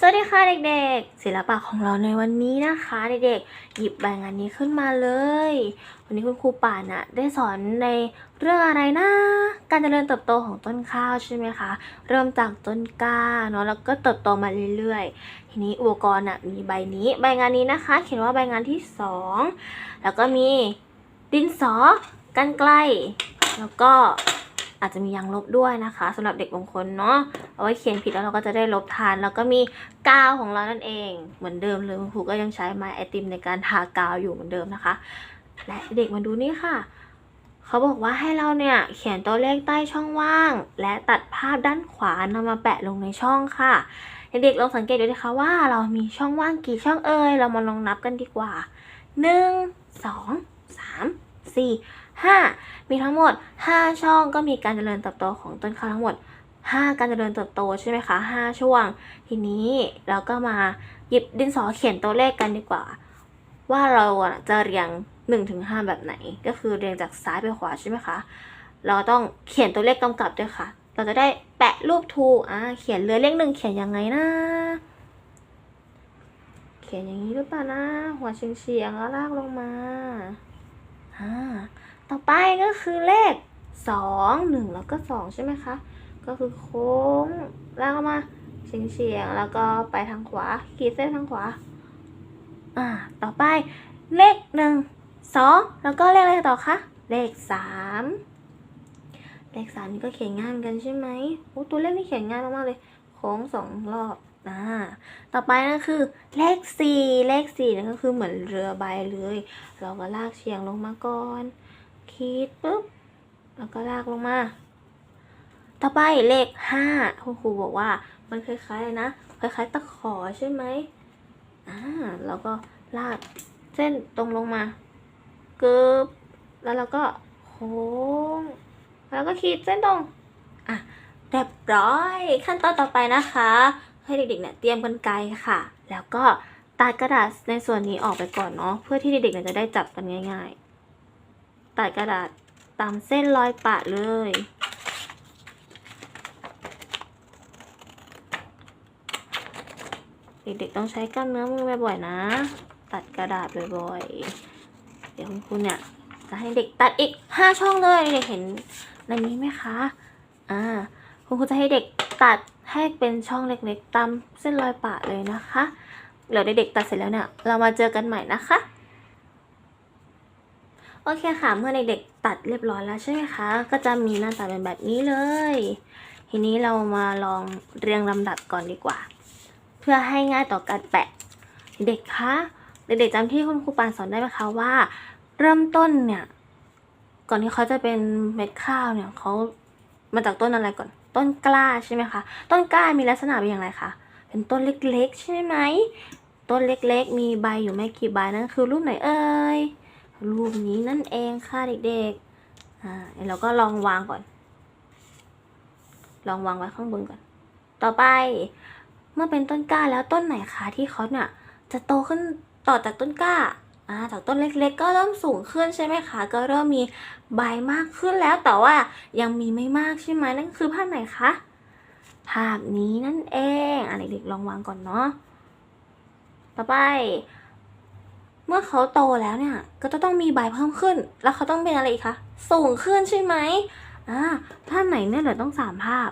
สวัสดีค่ะเด็กๆ ศิลปะของเราในวันนี้นะคะเด็กๆ หยิบใบงานนี้ขึ้นมาเลย วันนี้คุณครูป่านอะได้สอนในเรื่องอะไรนะ การเจริญเติบโตของต้นข้าวใช่ไหมคะ เริ่มจากต้นกล้าเนาะแล้วก็เติบโตมาเรื่อยๆ ทีนี้อุปกรณ์อะมีใบนี้ใบงานนี้นะคะ เขียนว่าใบงานที่สองแล้วก็มีดินสอกันไกลแล้วก็ อาจจะมียางลบด้วยนะคะสำหรับเด็กบางคนเนาะเอาไว้เขียนผิดแล้วเราก็จะได้ลบทาน แล้วก็มีกาวของเรานั่นเอง เหมือนเดิมเลยคุณครูก็ยังใช้ไม้ไอติมในการทากาวอยู่เหมือนเดิมนะคะ และเด็กมาดูนี่ค่ะเขาบอกว่าให้เราเนี่ยเขียนตัวเลขใต้ช่องว่าง และตัดภาพด้านขวานำมาแปะลงในช่องค่ะ เด็กๆลองสังเกตดูนะคะว่าเรามีช่องว่างกี่ช่องเอ่ยเรามาลองนับกันดีกว่า 1 2 3 4 5 มีทั้งหมด 5 ช่องก็มีการเจริญเติบโตของต้นข้าวทั้งหมด 5 การเจริญเติบโตใช่ไหมคะ 5 ช่วง ทีนี้เราก็มาหยิบดินสอเขียนตัวเลขกันดีกว่า ว่าเราจะเรียง1ถึง5แบบไหน ก็คือเรียงจากซ้ายไปขวาใช่ไหมคะ เราต้องเขียนตัวเลขกำกับด้วยค่ะ เราจะได้แปะรูปถูอ่าเขียนเรือเลขหนึ่งเขียนยังไงนะเขียนอย่างนี้หรือเปล่านะ หัวเฉียงเฉียงๆแล้วลากลงมา อ่า ต่อไปก็คือเลขสองหนึ่งแล้วก็สองใช่ไหมคะ ก็คือโค้งลากออกมาเฉียงเฉียงๆแล้วก็ไปทางขวาขีดเส้นทางขวา อ่า ต่อไปเลขหนึ่งสองแล้วก็เลขอะไรต่อคะ เลขสามเลขสามนี่ก็เขียนง่ายกันใช่ไหมโอ้ตัวเลขนี่เขียนง่ายมากๆเลยโค้งสองรอบอ่าต่อไปนั่นคือเลขสี่เลขสี่นั่นก็คือเหมือนเรือใบเลย เราก็ลากเฉียงลงมาก่อน ขีดปุ๊บแล้วก็ลากลงมา ต่อไปเลขห้าคุณครูบอกว่ามันคล้ายๆนะ คล้ายๆตะขอใช่ไหมอ่าแล้วก็ลากเส้นตรงลงมากึบแล้วเราก็โค้ง แล้วก็ขีดเส้นตรง อะเรียบร้อยขั้นตอนต่อไปนะคะ ให้เด็กๆเนี่ยเตรียมกันไกรค่ะ แล้วก็ตัดกระดาษในส่วนนี้ออกไปก่อนเนาะเพื่อที่เด็กๆเนี่ยจะได้จับกันง่าย ๆ ตัดกระดาษตามเส้นรอยปะเลย เด็กๆต้องใช้กล้ามเนื้อมือบ่อยๆนะ ตัดกระดาษบ่อยๆ เดี๋ยวคุณครูเนี่ยจะให้เด็กตัดอีกห้าช่องเลยเด็กเห็นในนี้ไหมคะ อ่า คุณครูจะให้เด็กตัดให้เป็นช่องเล็กๆ ตามเส้นรอยปะเลยนะคะ เดี๋ยวเด็กๆตัดเสร็จแล้วเนี่ย เรามาเจอกันใหม่นะคะ โอเคค่ะ เมื่อเด็กๆตัดเรียบร้อยแล้วใช่ไหมคะ ก็จะมีหน้าตาเป็นแบบนี้เลย ทีนี้เรามาลองเรียงลำดับก่อนดีกว่า เพื่อให้ง่ายต่อการแปะ เด็กคะ เด็กๆจำที่คุณครูปานสอนได้ไหมคะว่า เริ่มต้นเนี่ย ก่อนที่เขาจะเป็นเม็ดข้าวเนี่ยเขามาจากต้นอะไรก่อน ต้นกล้าใช่ไหมคะ ต้นกล้ามีลักษณะเป็นอย่างไรคะ เป็นต้นเล็กๆ ใช่ไหม ต้นเล็กๆ มีใบอยู่ไม่กี่ใบนั่นคือรูปไหนเอ่ย รูปนี้นั่นเองค่ะเด็กๆ อ่าเราก็ลองวางก่อน ลองวางไว้ข้างบนก่อน ต่อไปเมื่อเป็นต้นกล้าแล้วต้นไหนคะที่เขาเนี่ยจะโตขึ้นต่อจากต้นกล้าอ่าจากต้นเล็กๆ ก็เริ่มสูงขึ้นใช่ไหมคะ ก็เริ่มมีใบมากขึ้นแล้วแต่ว่ายังมีไม่มากใช่ไหมนั่นคือภาพไหนคะ ภาพนี้นั่นเองอะเด็กๆลองวางก่อนเนาะ ต่อไป เมื่อเขาโตแล้วเนี่ย ก็จะต้องมีใบเพิ่มขึ้น แล้วเขาต้องเป็นอะไรอีกคะ สูงขึ้นใช่ไหมอ่าภาพไหนเนี่ยเหลือต้องสามภาพ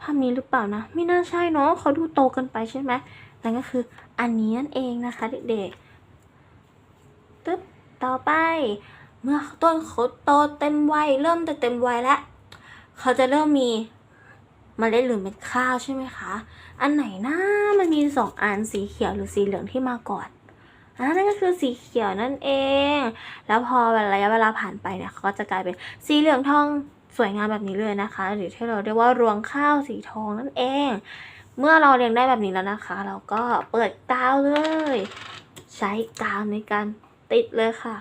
ภาพนี้หรือเปล่านะ ไม่น่าใช่เนาะเขาดูโตเกันไปใช่ไหมนั่นก็คืออันนี้นั่นเองนะคะเด็กๆ ตึ๊บ ต่อไป เมื่อต้นเขาโตเต็มวัยเริ่มจะเต็มวัยแล้ว เขาจะเริ่มมีเมล็ดหรือเม็ดข้าวใช่ไหมคะ อันไหนนะมันมีสองอันสีเขียวหรือสีเหลืองที่มาก่อน อ่านั่นก็คือสีเขียวนั่นเอง แล้วพอระยะเวลาผ่านไปเนี่ยเขาก็จะกลายเป็นสีเหลืองทองสวยงามแบบนี้เลยนะคะ หรือที่เราเรียกว่ารวงข้าวสีทองนั่นเอง เมื่อเราเรียงได้แบบนี้แล้วนะคะ เราก็เปิดกาวเลย ใช้กาวในการติดเลยค่ะ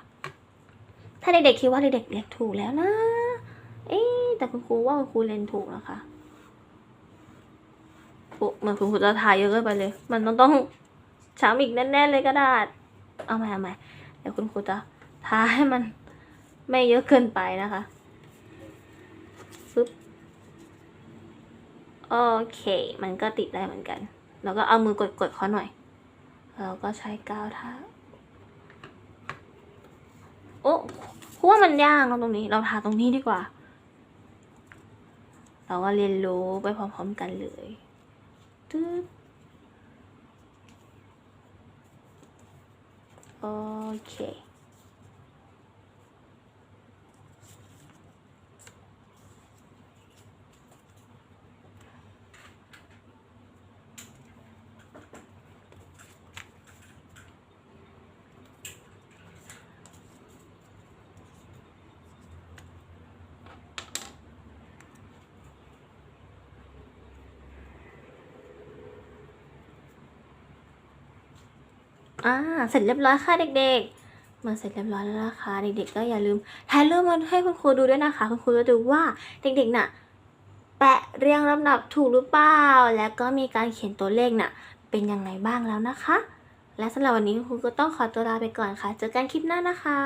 ถ้าเด็กๆคิดว่าเด็กๆเรียกถูกแล้วนะ เอ๊แต่คุณครูว่าคุณครูเรียนถูกนะคะโอ้เหมือนคุณครูจะทายเยอะเกินไปเลย มันต้องต้องช้ำอีกแน่ๆเลยกระดาษ เอาใหม่เอาใหม่เดี๋ยวคุณครูจะทาให้มันไม่เยอะเกินไปนะคะปึ๊บโอเค มันก็ติดได้เหมือนกัน แล้วก็เอามือกดๆเขาหน่อย แล้วก็ใช้กาวทาโอ้เพราะว่ามันยากเนอะตรงนี้ เราทาตรงนี้ดีกว่า เราก็เรียนรู้ไปพร้อมๆกันเลยตึ๊ด โอ่าเสร็จเรียบร้อยค่ะเด็กๆมาเสร็จเรียบร้อยแล้วนะคะเด็กๆก็อย่าลืมถ่ายรูปมาให้คุณครูดูด้วยนะคะ คุณครูจะดูว่าเด็กๆน่ะแปะเรียงลำดับถูกหรือเปล่าแล้วก็มีการเขียนตัวเลขน่ะเป็นยังไงบ้างแล้วนะคะ และสำหรับวันนี้คุณครูก็ต้องขอตัวลาไปก่อนค่ะ เจอกันคลิปหน้านะคะ